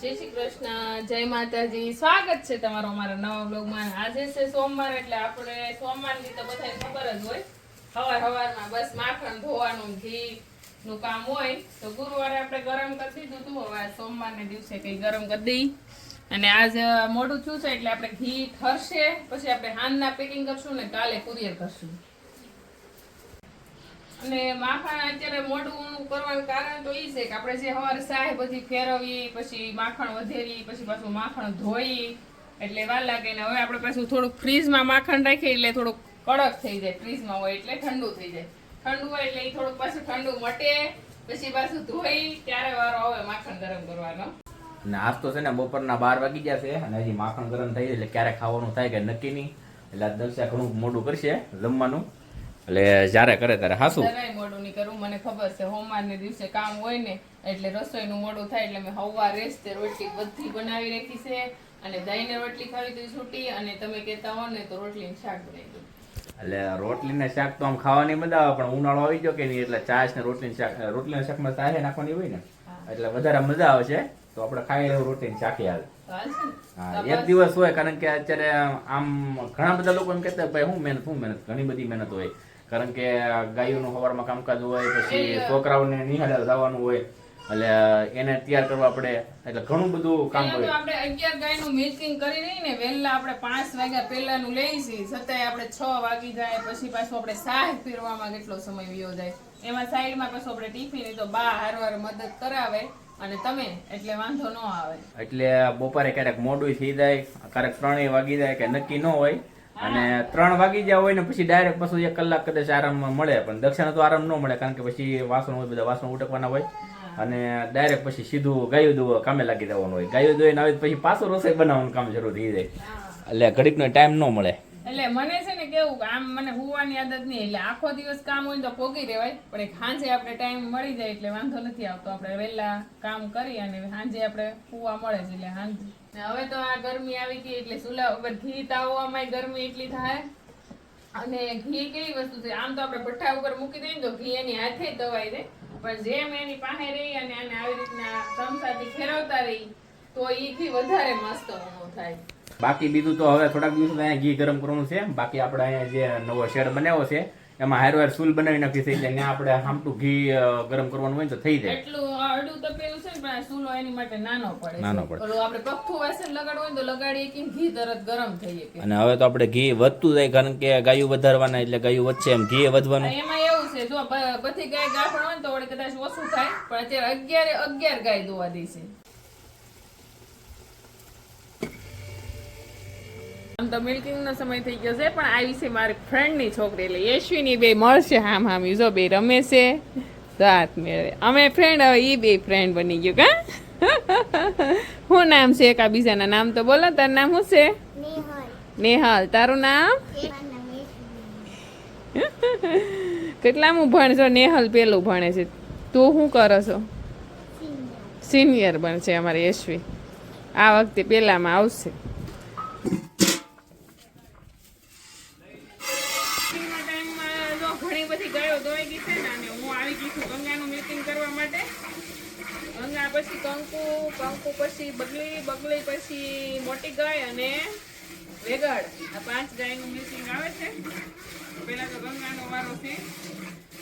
જય શ્રી કૃષ્ણ, જય માતાજી. સ્વાગત છે તમારો અમારા નવા બ્લોગમાં આજે છે સોમવાર એટલે આપણે સોમવારની તો બધાને ખબર જ હોય. સવાર સવારમાં બસ માખણ, ધોવાનું ઘી નું કામ હોય. તો ગુરુવારે આપણે ગરમ કરી દીધું હતું. હવે સોમવારને દિવસે કંઈ ગરમ કરી દઈ. અને આજ મોડું થયું છે એટલે આપણે ઘી ઠરશે. પછી આપણે હાનના પેકિંગ કરશું ને કાલે કુરિયર કરશું. અને માખણ અત્યારે મોઢું કરવાનું કારણ તો એ છે કે આપણે જે સવારે સાહે બધી ફેરવી પછી માખણ વધેરી, પછી પાછું માખણ ધોઈ, એટલે વાર લાગે ને હવે આપણે પાછું થોડુંક ફ્રીજમાં માખણ રાખીએ એટલે થોડુંક કડક થઈ જાય, ફ્રીજમાં હોય એટલે ઠંડુ થઈ જાય. ઠંડુ હોય એટલે એ થોડુંક પાછું ઠંડુ મટે, પછી પાછું ધોઈ, ત્યારે વારો આવે માખણ ગરમ કરવાનો. ને આજ તો છે ને બપોરના બાર વાગી ગયા છે અને હજી માખણ ગરમ થઈ એટલે ક્યારે ખાવાનું થાય કે નક્કી નહીં. એટલે દક્ષા ઘણું મોડું કરશે જમવાનું. એટલે જ્યારે કરે ત્યારે હાસું. મોડું નહીં કરું? મને ખબર છે હોમવારને દિવસે કામ હોય ને એટલે રસોઈનું મોડું થાય એટલે મેં હવા રેસ્ટ રોટલી બધી બનાવી રાખી છે. અને દહીંને રોટલી ખાવી તો છૂટી અને તમે કહેતા હો ને તો રોટલી શાક બનાવી દઉં. એટલે રોટલી ને શાક તો આમ ખાવાની મજા આવે પણ ઉનાળો આવી ગયો કે નહીં એટલે ચાશ ને રોટલી શાક રોટલી શાકમાં ચાહે નાખવાની હોય ને એટલે વધારે મજા આવે છે તો આપણે ખાઈ એવું રોટલી શાકી? હા, એક દિવસ હોય કારણ કે અત્યારે આમ ઘણા બધા લોકો એમ કહેતા ભાઈ હું મહેનત હું મહેનત. ઘણી બધી મહેનત હોય. કારણ કે ગાયોનું સવારમાં કામકાજ હોય પછી છોકરાઓને નિહાળે જવાનું હોય એટલે એને તૈયાર કરવા પડે એટલે ઘણું બધું કામ હોય. આપણે અગિયાર ગાયનું મિલ્કિંગ કરી રહી ને વહેલા આપણે પાંચ વાગ્યા પહેલાનું લઈ છીએ છતાંય આપણે છ વાગી જાય પછી પાછું આપણે સાહ ફેરવામાં કેટલો સમય વિયો જાય. એમાં સાઈડમાં પાછું આપણે ટિફિન તો બા હારવાર મદદ કરાવે અને તમે એટલે વાંધો ન આવે. એટલે બપોરે ક્યારેક મોડું થઈ જાય ક્યારેક ત્રણેય વાગી જાય કે નક્કી ન હોય અને ત્રણ વાગી ગયા હોય ને પછી ડાયરેક્ટ પાછું એક કલાક કદાચ આરામ મળે પણ દક્ષિણ તો આરામ ન મળે કારણ કે પછી વાસણ હોય બધા વાસણ ઉટકવાના હોય. અને ડાયરેક્ટ પછી સીધું ગાયું દુવો કામે લાગી જવાનું હોય. ગાયું દોઈને આવે પછી પાછું રસોઈ બનાવવાનું કામ શરૂ થઈ જાય. એટલે ઘડીકનો ટાઈમ ન મળે. એટલે મને છે ને કેવું આમ મને હુવાની આદત નહીં, એટલે આખો દિવસ કામ હોય તો પોગી રહેવાય. પણ એક સાંજે આપણે ટાઈમ મળી જાય એટલે વાંધો નથી આવતો. આપણે વહેલા કામ કરી અને સાંજે આપણે હોવા મળે છે એટલે સાંજે. હવે તો આ ગરમી આવી ગઈ એટલે ચૂલા ઉપર ઘી તાવવામાં ગરમી એટલી થાય. અને ઘી કેવી વસ્તુ છે? આમ તો આપણે ભઠ્ઠા ઉપર મૂકી દઈએ તો ઘી એની હાથે દવાઈ દે. પણ જેમ એની પાસે રહી અને આને આવી રીતના ચમચાથી ફેરવતા રહી તો ઈ વધારે મસ્ત ઊણું થાય. બાકી બીજું તો હવે થોડાક દિવસ અહીંયા ઘી ગરમ કરવાનું છે. બાકી આપણે અહીંયા જે નવો શેડ બનાવ્યો છે એમાં હાર વાર સૂલ બનાવી નાખી થઈ જાય આપણે હામટું ઘી ગરમ કરવાનું હોય તો થઈ જાય. એટલું અડું તપેલું છે પણ ચૂલો એની માટે નાનો પડે નાનો પડે. ઓલું આપણે પખ્ખું વાસણ લગાડવું હોય તો લગાડીએ કે ઘી તરત ગરમ થઈ શકે અને હવે તો આપણે ઘી વધતું જાય કારણ કે ગાયું વધારવાના એટલે ગાયું વધશે એમ ઘી વધવાનું. એમાં એવું છે જો બધી ગાય ગાફણ હોય તો કદાચ ઓછું થાય પણ અત્યારે અગિયારે અગિયાર ગાય દોવા દે છે. આમ તો મિલ્કિંગ નો સમય થઈ ગયો છે પણ આવી છે મારી ફ્રેન્ડની છોકરી એટલે યશ્વીની બે મળશે હામ હામ જો બે રમે છે. રાત મેળવે અમે ફ્રેન્ડ હવે એ બે ફ્રેન્ડ બની ગયું કા? શું નામ છે એકા બીજાના નામ તો બોલો તારું નામ શું છે? નેહલ. તારું નામ? કેટલામું ભણશો નેહલ પેલું ભણે છે. તું શું કરો છો? સિનિયર બનશે અમારી યશ્વી. આ વખતે પેલામાં આવશે. બગલી પછી મોટી ગાય અને વેગાડ આ પાંચ ગાયનું મિલ્કિંગ આવે છે. પહેલા તો ગંગાનો વારો છે.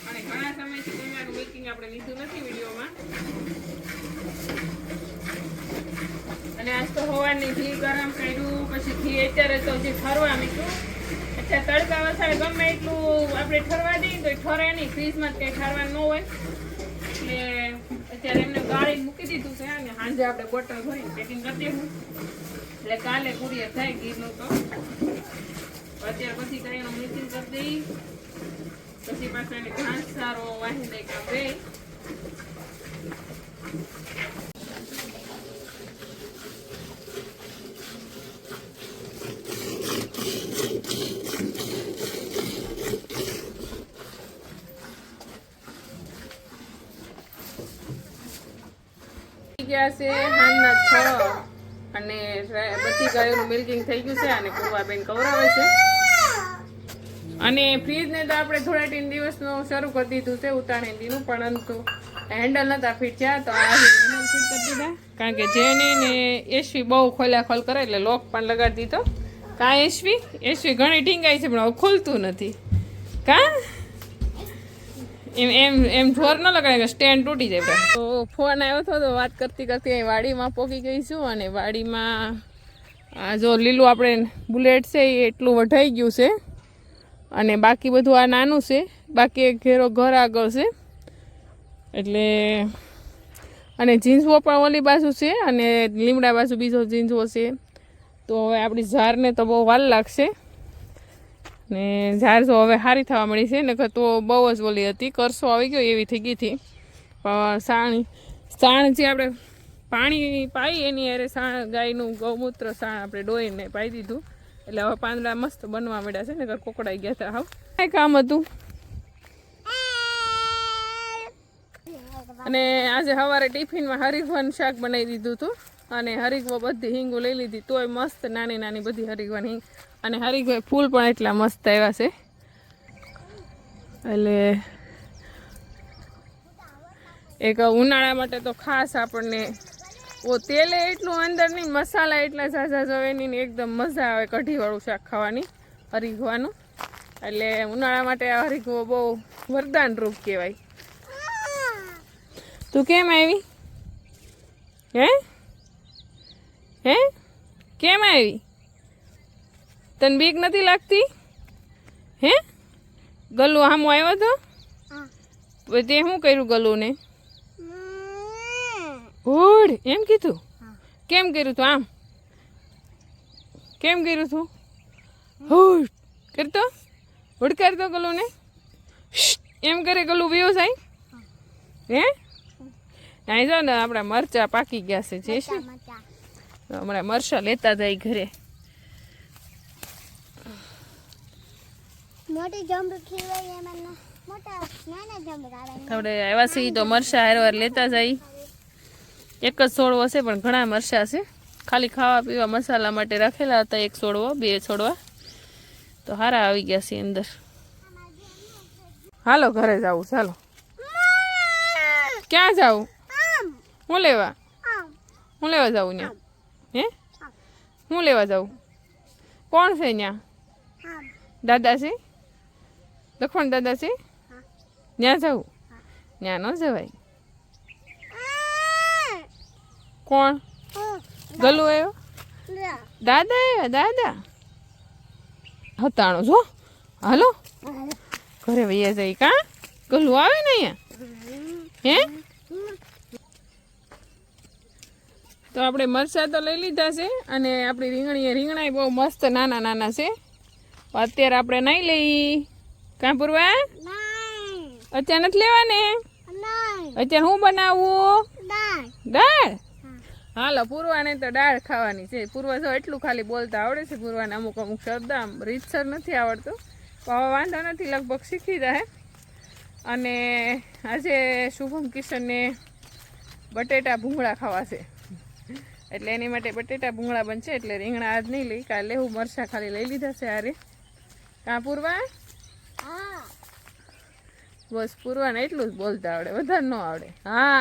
અને ઘણા સમયથી ગંગાનું મિલ્કિંગ આપણે લીધું નથી વિડીયોમાં. અને આજ તો સવારની ઘી ગરમ કર્યું, પછી ઘી અત્યારે તો જે ઠરવા મીઠું, અચ્છા તડકા વસાડે ગમે એટલું આપણે ઠરવા દઈએ તો ઠરે નહીં. ફ્રીજમાં કંઈ ઠરવાનું ન હોય. એટલે અત્યારે એમને ગાળી મૂકી દીધું છે અને સાંજે આપણે બોટલ ભરીને પેકિંગ કરી દેવું. એટલે કાલે કુરિયર થાય ઘીનું તો. અત્યારે પછી ગાયનું મિક્સિંગ કરી દઈ. પછી પાછા એને ઘાસ સારો વાહી દઈ કામ રે ગયા છે, હાલના છ. અને બધી ગાયોનું મિલ્કિંગ થઈ ગયું છે અને પૂર્વાબેન કવરાવે છે. અને ફ્રીજને તો આપણે થોડા ત્રણ દિવસનું શરૂ કરી દીધું છે ઉતાણીનું પરંતુ હેન્ડલ નતા ફિટ થયા તો આ હેન્ડલ ફિટ કરી દીધા. કારણ કે જેની ને એસવી બહુ ખોલ્યા ખોલ કરે એટલે લોક પણ લગાડી દીધો. કાં એસવી એસવી ઘણી ટીંગાઈ છે, પણ હવે ખુલતું નથી. કા? એમ એમ એમ જોર ન લગાડે સ્ટેન્ડ તૂટી જાય. તો ફોન આવ્યો હતો તો વાત કરતી કરતી અહીં વાડીમાં પોકી ગઈ છું અને વાડીમાં આ જો લીલું આપણે બુલેટ છે એ એટલું વઢાઈ ગયું છે અને બાકી બધું આ નાનું છે. બાકી એક ઘેરો ઘર આગળ છે. એટલે અને જીન્સવો પણ ઓલી બાજુ છે અને લીમડા બાજુ બીજો જીન્સવો છે. તો હવે આપણી ઝારને તો બહુ વાર લાગશે. ને જો હવે સારી થવા મળી છે, નકર તો બહુ જ ઓલી હતી. કરસો આવી ગયો એવી થઈ ગઈ હતી. પણ સાણ સાણ જે આપણે પાણી પાઈ એની અરે સાણ ગાયનું ગૌમૂત્ર સાણ આપણે ડોઈને પાઈ દીધું. એટલે હવે પાંદડા મસ્ત બનવા મળ્યા છે, નકર કોકડાઈ ગયા હતા હાવ. કાંઈ કામ હતું? અને આજે સવારે ટિફિનમાં હરીગવાનું શાક બનાવી દીધું હતું. અને હરીગવા બધી હિંગો લઈ લીધી, તોય મસ્ત નાની નાની બધી હરીગવાની હિંગ. અને હરીગવા ફૂલ પણ એટલા મસ્ત આવ્યા છે. એટલે એક ઉનાળા માટે તો ખાસ આપણને ઓ તેલે એટલું અંદર નહીં, મસાલા એટલા ઝાઝા જવે નહીં એકદમ મજા આવે કઢીવાળું શાક ખાવાની, હરીગવાનું. એટલે ઉનાળા માટે આ હરીગવો બહુ વરદાન રૂપ કહેવાય. તું કેમ આવી? હે? હે? કેમ આવી? તને બીક નથી લાગતી? હે? ગલ્લુ આમો આવ્યો હતો તે શું કર્યું ગલ્લુને? ઉડ એમ કીધું? કેમ કર્યું તું આમ? કેમ કર્યું તું? હુડ કરતો? હુડ કરતો ગલુને એમ કરે ગલું વિયો જાય? હે. અહીં જાઓ ને આપણા મરચા પાકી ગયા છે જે તો હમણાં મરચા લેતા જાય ઘરે. આપણે આવ્યા છીએ તો મરચા હારવાર લેતા જાય. એક જ છોડવો છે પણ ઘણા મરચા છે. ખાલી ખાવા પીવા મસાલા માટે રાખેલા હતા એક છોડવો બે છોડવા. તો હારા આવી ગયા છે અંદર. હાલો ઘરે જવું ચાલો ક્યાં જાવું? હું લેવા? હું લેવા જાવું ત્યાં હે? હું લેવા જાઉં? કોણ છે ત્યાં દાદા છે? દાદાશ્રી દાદા છે? ત્યાં જવું ત્યાં ન જવાય. કોણ? ગલુ આવ્યો? દાદા આવ્યા દાદા? હતાણો જો. હાલો. ઘરે વૈયા જાય કા? ગલુ આવે ને અહીંયા? હે? તો આપણે મરચાં તો લઈ લીધા છે અને આપણી રીંગણી રીંગણા બહુ મસ્ત નાના નાના છે. અત્યારે આપણે નહીં લઈ. કાં પૂરવા? અત્યારે નથી લેવાને? અત્યારે હું બનાવું? દાળ. દાળ? હાલો પૂર્વાને તો દાળ ખાવાની છે. પૂર્વા જો એટલું ખાલી બોલતા આવડે છે પૂર્વાને. અમુક અમુક શબ્દ આમ રીતસર નથી આવડતું. પણ હવે વાંધો નથી લગભગ શીખી જાય અને આજે શુભમ કિશનને બટેટા ભૂંગળા ખાવા છે. એટલે એની માટે બટેટા ભૂંગળા બનશે એટલે રીંગણા આજ નહીં લઈ કાલે હું મરચાં ખાલી લઈ લીધા છે આરે કાં પૂરવા? હા. બસ પૂરવાને એટલું જ બોલતા આવડે વધારે ન આવડે. હા.